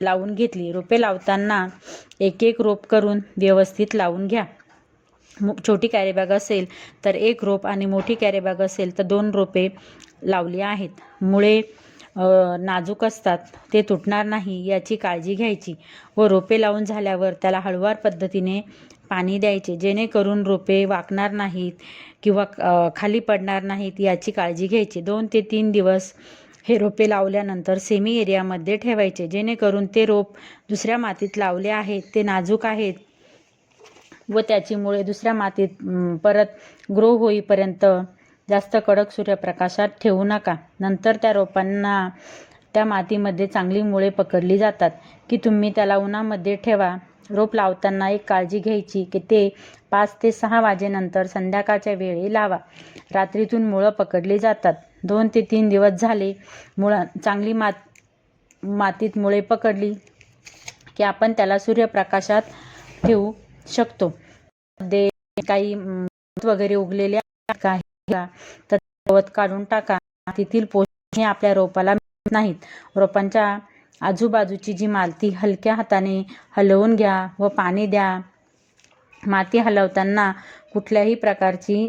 लावून घेतली. रोपे लावताना एक एक रोप करून व्यवस्थित लावून घ्या. छोटी कॅरीबॅग असेल तर एक रोप आणि मोठी कॅरीबॅग असेल तर दोन रोपे लावली आहेत. मुळे नाजूक असतात. ते तुटणार नाही याची काळजी घ्यायची व रोपे लावून झाल्यावर त्याला हळुवार पद्धतीने पाणी द्यायचे. जेणेकरून रोपे वाकणार नाहीत किंवा खाली पडणार नाहीत याची काळजी घ्यायची. दोन ते तीन दिवस हे रोपे लावल्यानंतर सेमी एरियामध्ये ठेवायचे जेणेकरून ते रोप दुसऱ्या मातीत लावले आहेत ते नाजूक आहेत व त्याची मुळे दुसऱ्या मातीत परत ग्रो होईपर्यंत जास्त कडक सूर्यप्रकाशात ठेवू नका. नंतर त्या रोपांना त्या मातीमध्ये चांगली मुळे पकडली जातात. की तुम्ही त्याला उन्हामध्ये ठेवा. रोप लावताना एक काळजी घ्यायची की ते पाच ते सहा वाजेनंतर संध्याकाळच्या वेळी लावा. रात्रीतून मुळं पकडली जातात. दोन ते तीन दिवस झाले. मुळा चांगली मात मातीत मुळे पकडली की आपण त्याला सूर्यप्रकाशात ठेवू शकतो. दे काही वगैरे उगलेले काही तर गवत काढून टाका. मातीतील पोषण हे आपल्या रोपाला मिळत नाहीत. रोपांच्या आजूबाजूची जी माती हलक्या हाताने हलवून घ्या व पाणी द्या. माती हलवताना कुठल्याही प्रकारची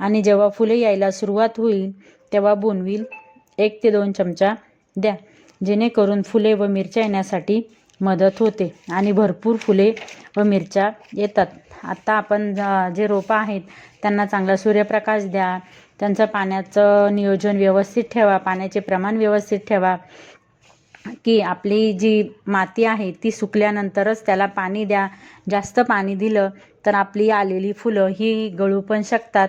आणि जेव्हा फुले यायला सुरुवात होईल तेव्हा बोनविल एक ते दोन चमचा द्या जेणेकरून फुले व मिरच्या येण्यासाठी मदत होते आणि भरपूर फुले व मिरच्या येतात. आत्ता आपण जे रोपं आहेत त्यांना चांगला सूर्यप्रकाश द्या त्यांचं पाण्याचं नियोजन व्यवस्थित ठेवा पाण्याचे प्रमाण व्यवस्थित ठेवा की आपली जी माती आहे ती सुकल्यानंतरच त्याला पाणी द्या. जास्त पाणी दिलं तर आपली आलेली फुलं ही गळू पण शकतात.